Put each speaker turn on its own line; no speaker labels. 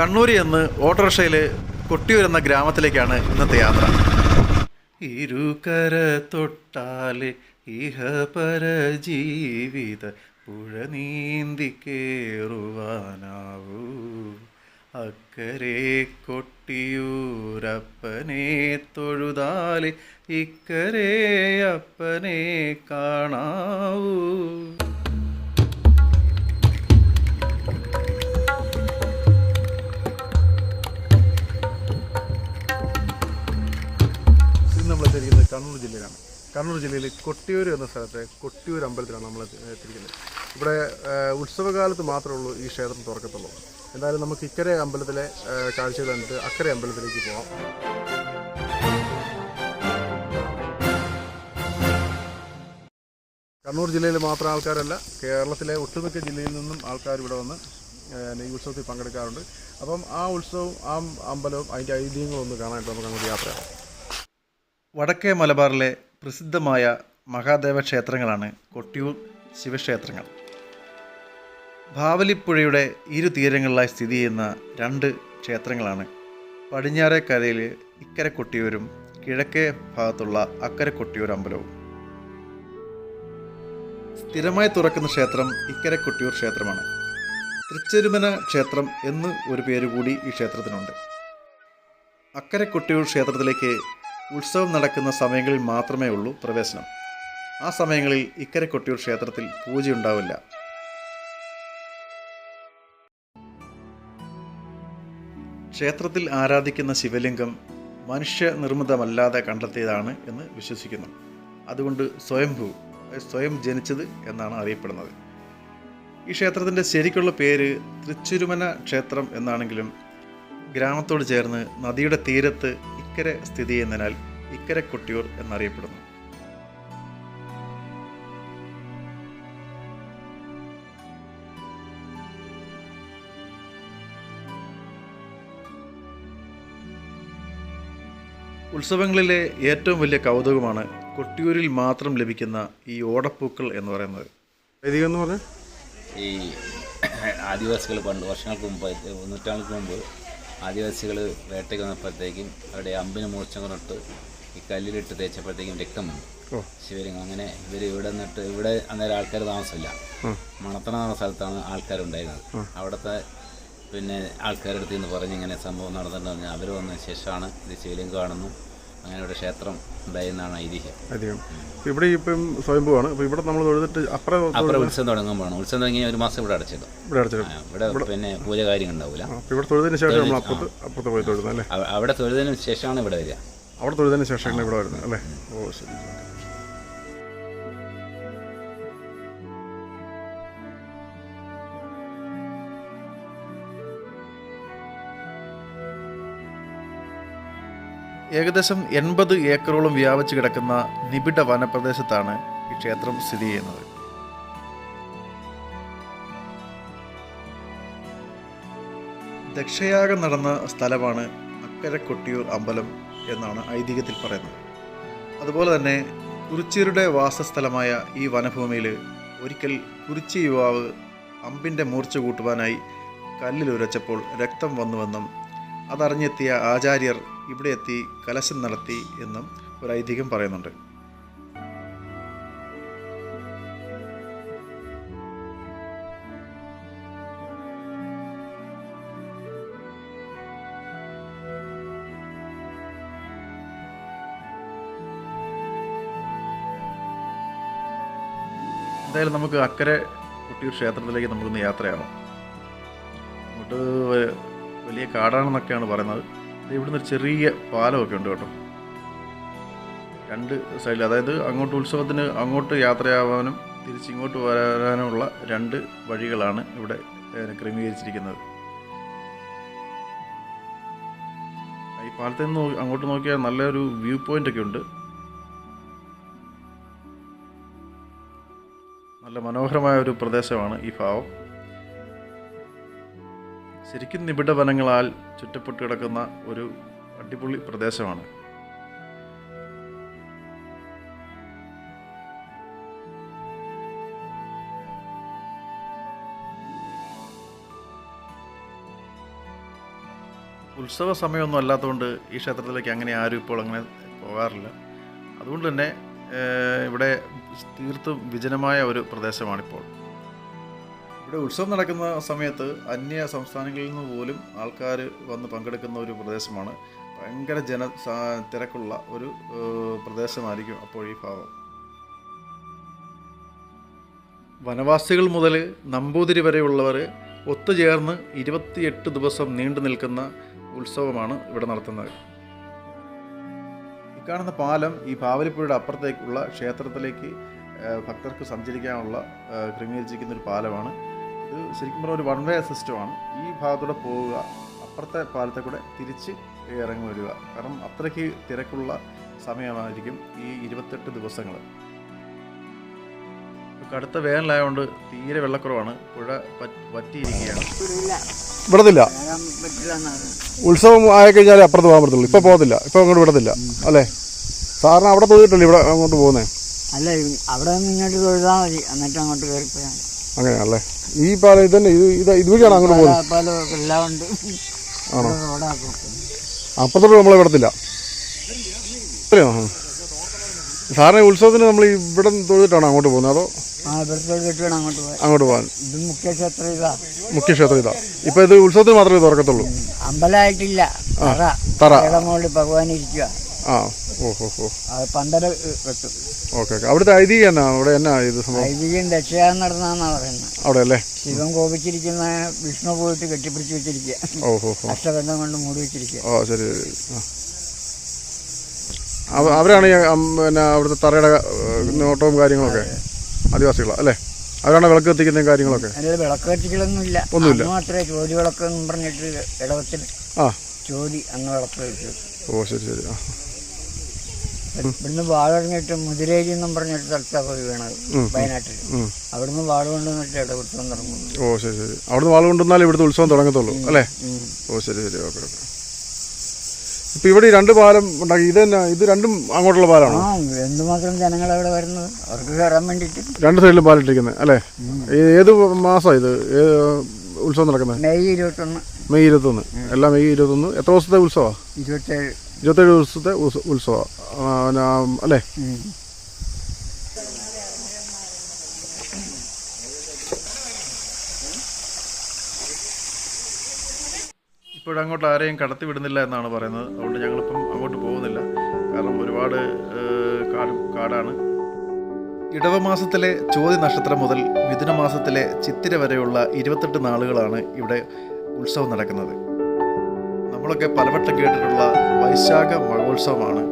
കണ്ണൂരിൽ നിന്ന് ഓട്ടോറിക്ഷയിൽ കൊട്ടിയൂർ എന്ന ഗ്രാമത്തിലേക്കാണ് ഇന്നത്തെ യാത്ര. ഇരുകര തൊട്ടാൽ ഇഹപര ജീവിത പുഴ നീന്തി കേറുവാനാവൂ. അക്കരെ കൊട്ടിയൂരപ്പനെ തൊഴുതാൽ ഇക്കരെ അപ്പനെ കാണാവൂ. കണ്ണൂർ ജില്ലയിലാണ്. കണ്ണൂർ ജില്ലയിൽ കൊട്ടിയൂർ എന്ന സ്ഥലത്തെ കൊട്ടിയൂർ അമ്പലത്തിലാണ് നമ്മൾ എത്തി- എത്തിയിരിക്കുന്നത്. ഇവിടെ ഉത്സവകാലത്ത് മാത്രമേ ഉള്ളൂ ഈ ക്ഷേത്രം തുറക്കത്തുള്ളൂ. എന്തായാലും നമുക്ക് ഇക്കരെ അമ്പലത്തിലെ കാഴ്ചകൾ കണ്ടിട്ട് അക്കരെ അമ്പലത്തിലേക്ക് പോകാം കണ്ണൂർ ജില്ലയിൽ മാത്രം ആൾക്കാരല്ല കേരളത്തിലെ ഒട്ടുമിക്ക ജില്ലയിൽ നിന്നും ആൾക്കാർ ഇവിടെ വന്ന് ഈ ഉത്സവത്തിൽ പങ്കെടുക്കാറുണ്ട്. അപ്പം ആ ഉത്സവവും ആ അമ്പലവും അതിന്റെ ഐതിഹ്യങ്ങളും ഒന്ന് കാണാനായിട്ട് നമുക്ക് അങ്ങോട്ട് യാത്രയാകാം വടക്കേ മലബാറിലെ പ്രസിദ്ധമായ മഹാദേവ ക്ഷേത്രങ്ങളാണ് കൊട്ടിയൂർ ശിവക്ഷേത്രങ്ങൾ. ഭാവലിപ്പുഴയുടെ ഇരു തീരങ്ങളിലായി സ്ഥിതി ചെയ്യുന്ന രണ്ട് ക്ഷേത്രങ്ങളാണ്. പടിഞ്ഞാറേ കരയിൽ ഇക്കരെ കൊട്ടിയൂരും കിഴക്കേ ഭാഗത്തുള്ള അക്കരെ കൊട്ടിയൂർ അമ്പലവും. സ്ഥിരമായി തുറക്കുന്ന ക്ഷേത്രം ഇക്കരെ കൊട്ടിയൂർ ക്ഷേത്രമാണ്. തൃച്ചെരുമന ക്ഷേത്രം എന്ന് ഒരു പേര് കൂടി ഈ ക്ഷേത്രത്തിനുണ്ട്. അക്കരെ കൊട്ടിയൂർ ക്ഷേത്രത്തിലേക്ക് ഉത്സവം നടക്കുന്ന സമയങ്ങളിൽ മാത്രമേ ഉള്ളൂ പ്രവേശനം. ആ സമയങ്ങളിൽ ഇക്കരെ കൊട്ടിയൂർ ക്ഷേത്രത്തിൽ പൂജയുണ്ടാവില്ല ക്ഷേത്രത്തിൽ ആരാധിക്കുന്ന ശിവലിംഗം മനുഷ്യ നിർമ്മിതമല്ലാതെ കണ്ടെത്തിയതാണ് എന്ന് വിശ്വസിക്കുന്നു. അതുകൊണ്ട് സ്വയംഭൂ സ്വയം ജനിച്ചത് എന്നാണ് അറിയപ്പെടുന്നത്. ഈ ക്ഷേത്രത്തിന്റെ ശരിക്കുള്ള പേര് തൃച്ചുരുമന ക്ഷേത്രം എന്നാണെങ്കിലും ഗ്രാമത്തോട് ചേർന്ന് നദിയുടെ തീരത്ത് ഇക്കരെ സ്ഥിതി ചെയ്യുന്നതിനാൽ ഇക്കരെ കൊട്ടിയൂർ എന്നറിയപ്പെടുന്നു. ഉത്സവങ്ങളിലെ ഏറ്റവും വലിയ കൗതുകമാണ് കൊട്ടിയൂരിൽ മാത്രം ലഭിക്കുന്ന ഈ ഓടപ്പൂക്കൾ എന്ന് പറയുന്നത്. ഐതിഹ്യം എന്ന് പറഞ്ഞാൽ?
ഈ ആദിവാസികൾ പണ്ട് വർഷങ്ങൾക്ക് മുമ്പ് നൂറ്റാണ്ടുകൾക്ക് മുമ്പ് ആദിവാസികൾ വേട്ടയ്ക്ക് വന്നപ്പോഴത്തേക്കും അവിടെ അമ്പിന് മൂർച്ചം കൊണ്ടിട്ട് ഈ കല്ലിലിട്ട് തേച്ചപ്പോഴത്തേക്കും രക്തം വന്നു. ശിവലിംഗം. അങ്ങനെ ഇവർ ഇവിടെ നിന്നിട്ട് ഇവിടെ അന്നേരം ആൾക്കാർ താമസമില്ല. മണത്തണ എന്ന സ്ഥലത്താണ് ആൾക്കാരുണ്ടായിരുന്നത്. അവിടുത്തെ പിന്നെ ആൾക്കാരുടെ അടുത്ത് നിന്ന് പറഞ്ഞ് ഇങ്ങനെ സംഭവം നടന്നിട്ടുണ്ടെന്ന് അവർ വന്ന ശേഷമാണ് ഇത് ശിവലിംഗമാണെന്നും അങ്ങനെ ഇവിടെ ക്ഷേത്രം ഉണ്ടായെന്നാണ് ഐതിഹ്യം.
ഐതിഹ്യം. ഇവിടെ ഇപ്പം സ്വയംഭൂവാണ്. അപ്പോൾ ഇവിടെ നമ്മൾ തൊഴുതിട്ട് അപ്പുറം
അപ്പുറം ഉത്സവം തുടങ്ങുമ്പോഴാണ് ഉത്സവം തുടങ്ങി ഒരു മാസം ഇവിടെ അടച്ചിടും.
ഇവിടെ അടച്ചിടും.
ഇവിടെ പിന്നെ പൂജ കാര്യങ്ങൾ ഉണ്ടാവില്ല
അപ്പോൾ ഇവിടെ തൊഴുതിന് ശേഷം നമ്മൾ അപ്പുറത്ത് അപ്പുറത്ത് പോയി തൊഴുന്നത് അല്ലേ?
അവിടെ തൊഴുതിന് ശേഷമാണ് ഇവിടെ വരിക.
അവിടെ തൊഴുതിന് ശേഷമാണ് ഇവിടെ വരുന്നത് അല്ലേ? ഓ ശരി. ഏകദേശം എൺപത് ഏക്കറോളം വ്യാപിച്ചു കിടക്കുന്ന നിബിഡ വനപ്രദേശത്താണ് ഈ ക്ഷേത്രം സ്ഥിതി ചെയ്യുന്നത്. ദക്ഷയാഗം നടന്ന സ്ഥലമാണ് അക്കര കൊട്ടിയൂർ അമ്പലം എന്നാണ് ഐതിഹ്യത്തിൽ പറയുന്നത്. അതുപോലെ തന്നെ കുറിച്യരുടെ വാസസ്ഥലമായ ഈ വനഭൂമിയിൽ ഒരിക്കൽ കുറിച്ചി യുവാവ് അമ്പിന്റെ മൂർച്ച കൂട്ടുവാനായി കല്ലിൽ ഉരച്ചപ്പോൾ രക്തം വന്നുവെന്നും അതറിഞ്ഞെത്തിയ ആചാര്യർ ഇവിടെ എത്തി കലശം നടത്തി എന്നും ഒരു ഐതിഹ്യം പറയുന്നുണ്ട്. എന്തായാലും നമുക്ക് അക്കരെ കുട്ടിയൂർ ക്ഷേത്രത്തിലേക്ക് നമുക്കൊന്ന് യാത്രയാവാം. അങ്ങോട്ട് വലിയ കാടാണെന്നൊക്കെയാണ് പറയുന്നത്. ഇവിടുന്ന് ഒരു ചെറിയ പാലമൊക്കെ ഉണ്ട് കേട്ടോ. രണ്ട് സൈഡിൽ അതായത് അങ്ങോട്ട് ഉത്സവത്തിന് അങ്ങോട്ട് യാത്രയാവാനും തിരിച്ചിങ്ങോട്ട് വരാനുമുള്ള രണ്ട് വഴികളാണ് ഇവിടെ ക്രമീകരിച്ചിരിക്കുന്നത്. ഈ പാലത്തിൽ നിന്ന് അങ്ങോട്ട് നോക്കിയാൽ നല്ലൊരു വ്യൂ പോയിന്റ് ഒക്കെ ഉണ്ട്. നല്ല മനോഹരമായ ഒരു പ്രദേശമാണ് ഈ ഭാവം. ശരിക്കും നിബിഡ വനങ്ങളാൽ ചുറ്റപ്പെട്ട് കിടക്കുന്ന ഒരു അടിപൊളി പ്രദേശമാണ്. ഉത്സവ സമയമൊന്നും അല്ലാത്തതുകൊണ്ട് ഈ ക്ഷേത്രത്തിലേക്ക് അങ്ങനെ ആരും ഇപ്പോൾ അങ്ങനെ പോകാറില്ല. അതുകൊണ്ട് തന്നെ ഇവിടെ തീർത്തും വിജനമായ ഒരു പ്രദേശമാണിപ്പോൾ. ഇവിടെ ഉത്സവം നടക്കുന്ന സമയത്ത് അന്യ സംസ്ഥാനങ്ങളിൽ നിന്ന് പോലും ആൾക്കാർ വന്ന് പങ്കെടുക്കുന്ന ഒരു പ്രദേശമാണ്. ഭയങ്കര ജന തിരക്കുള്ള ഒരു പ്രദേശമായിരിക്കും അപ്പോൾ ഈ ഭാഗം. വനവാസികൾ മുതൽ നമ്പൂതിരി വരെയുള്ളവർ ഒത്തുചേർന്ന് ഇരുപത്തിയെട്ട് ദിവസം നീണ്ടു നിൽക്കുന്ന ഉത്സവമാണ് ഇവിടെ നടത്തുന്നത്. ഈ കാണുന്ന പാലം ഈ ഭാവലിപ്പുഴയുടെ അപ്പുറത്തേക്കുള്ള ക്ഷേത്രത്തിലേക്ക് ഭക്തർക്ക് സഞ്ചരിക്കാനുള്ള ക്രമീകരിച്ചിരിക്കുന്ന ഒരു പാലമാണ്. ഇത് ശരിക്കും പറഞ്ഞാൽ ഒരു വൺ വേ സിസ്റ്റമാണ് ഈ ഭാഗത്തൂടെ പോവുക അപ്പുറത്തെ പാലത്തെ കൂടെ തിരിച്ച് ഇറങ്ങി വരിക. കാരണം അത്രയ്ക്ക് തിരക്കുള്ള സമയമായിരിക്കും ഈ ഇരുപത്തെട്ട് ദിവസങ്ങൾ. കടുത്ത വേനലായതുകൊണ്ട് തീരെ വെള്ളക്കുറവാണ്. പുഴ പറ്റിയിരിക്കുകയാണ് വറ്റിയിരിക്കുകയാണ്.
വിടത്തില്ല ഉത്സവം ആയി കഴിഞ്ഞാൽ അപ്പുറത്ത് പോകാൻ പറ്റത്തുള്ളൂ. ഇപ്പോൾ പോകത്തില്ല. ഇപ്പോൾ അങ്ങോട്ട് വിടത്തില്ല. അല്ലേ? സാറിന് അവിടെ തൊഴിട്ടല്ലേ ഇവിടെ അങ്ങോട്ട് പോകുന്നത്
അല്ല അവിടെ നിന്ന് ഇങ്ങോട്ട് തൊഴുതാൽ മതി. എന്നിട്ട് അങ്ങോട്ട് കയറിപ്പോയാൽ
അങ്ങനെയാണല്ലേ? ഈ പാല ഇതന്നെ ഇത് ഇത് ഇതുവഴിയാണ് അങ്ങോട്ട് പോകുന്നത്.
പാലമൊക്കെ എല്ലാം ഉണ്ട്.
ആണോ? അപ്പുറത്തോട്ട് നമ്മളെ വിടത്തില്ല. അതെയോ ആ. സാറിന് ഉത്സവത്തിന് നമ്മൾ ഇവിടെ തൊഴുതിട്ടാണ് അങ്ങോട്ട് പോകുന്നത്? അതോ
അങ്ങോട്ട് പോകാൻ
പോകാൻ?
ഇത് ക്ഷേത്രം ഇതാ.
ഉത്സവത്തിന് മാത്രമേ തുറക്കത്തുള്ളൂ?
അമ്പലമായിട്ടില്ല. തറ. ഭഗവാൻ ഇരിക്കുക
ആ. Okay okay. അവിടുത്തെ ഐതിഹ്യം എന്നാ? അവിടെ എന്നാ ഇത് സംഭവം?
ഐതിഹ്യം നടന്നാന്നാ പറയുന്നത്
അവിടെ അല്ലേ?
ശിവൻ കോപിച്ചിരിക്കുന്ന വിഷ്ണു പോയിട്ട് കെട്ടിപ്പിടിച്ച് വെച്ചിരിക്കുക
ഓഹോ
അഷ്ടബന്ധം കൊണ്ട് മൂടി വെച്ചിരിക്കുക
ഓ ശരി ശരി. ആ. അവ- അവരാണ് ഈ അം, പിന്നെ അവിടുത്തെ തറയുടെ ഏഹ്, നോട്ടവും കാര്യങ്ങളൊക്കെ ആദിവാസികളാ അല്ലേ? അവരാണ് വിളക്ക് കത്തിക്കുന്നതും കാര്യങ്ങളൊക്കെ?
അതിൽ വിളക്ക്
ഒന്നുമില്ല.
അന്ന് മാത്രമേ ചോടി വിളക്ക് എന്നും പറഞ്ഞിട്ട് ഇടവത്തിൽ
ആ.
ചോടി അന്ന് വിളക്ക് വെച്ചു
ഓ ശരി ശരി. ആ.
ഇവിടുന്ന് വാളിറങ്ങിയിട്ട് മുതിരേരി എന്നും പറഞ്ഞിട്ട് സ്ഥലത്താണ് പോയി വീണത് വയനാട്ടിൽ. അവിടുന്ന് വാൾ കൊണ്ടുവന്നിട്ട് ഉത്സവം തുടങ്ങുന്നു.
ഓ ശരി ശരി. അവിടുന്ന് വാഴ കൊണ്ടുവന്നാലേ ഇവിടുത്തെ ഉത്സവം തുടങ്ങത്തുള്ളൂ അല്ലേ? ഓ ശരി ശരി ഓക്കെ ഓക്കെ. ഇപ്പൊ ഇവിടെ രണ്ട് പാലം ഉണ്ടാക്കി ഇത് തന്നെ ഇത് രണ്ടും അങ്ങോട്ടുള്ള പാലമാണ്
എന്തുമാത്രം ജനങ്ങൾ അവിടെ വരുന്നത്? അവർക്ക് കയറാൻ വേണ്ടിട്ട്
രണ്ട് സൈഡിലും പാലിട്ടിരിക്കുന്നത് അല്ലേ? ഏ- ഏത് മാസം ഇത്? ഉത്സവം നടക്കുന്നത്
മെയ് ഇരുപത്തൊന്ന്.
മെയ് ഇരുപത്തൊന്ന്. എല്ലാം മെയ് ഇരുപത്തൊന്ന്. എത്ര ദിവസത്തെ ഉത്സവമാണ്
ഇരുപത്തേഴ്.
ഇരുപത്തേഴ് ദിവസത്തെ ഉത്സവം. അല്ലേ.
ഇപ്പോഴങ്ങോട്ട് ആരെയും കടത്തി വിടുന്നില്ല എന്നാണ് പറയുന്നത്. അതുകൊണ്ട് ഞങ്ങളിപ്പം അങ്ങോട്ട് പോകുന്നില്ല. കാരണം ഒരുപാട് കാട് കാടാണ്. ഇടവമാസത്തിലെ ചോതി നക്ഷത്രം മുതൽ മിഥുന മാസത്തിലെ ചിത്തിര വരെയുള്ള ഇരുപത്തെട്ട് നാളുകളാണ് ഇവിടെ ഉത്സവം നടക്കുന്നത്. നമ്മളൊക്കെ പലവട്ടം കേട്ടിട്ടുള്ള വൈശാഖ മഹോത്സവമാണ്.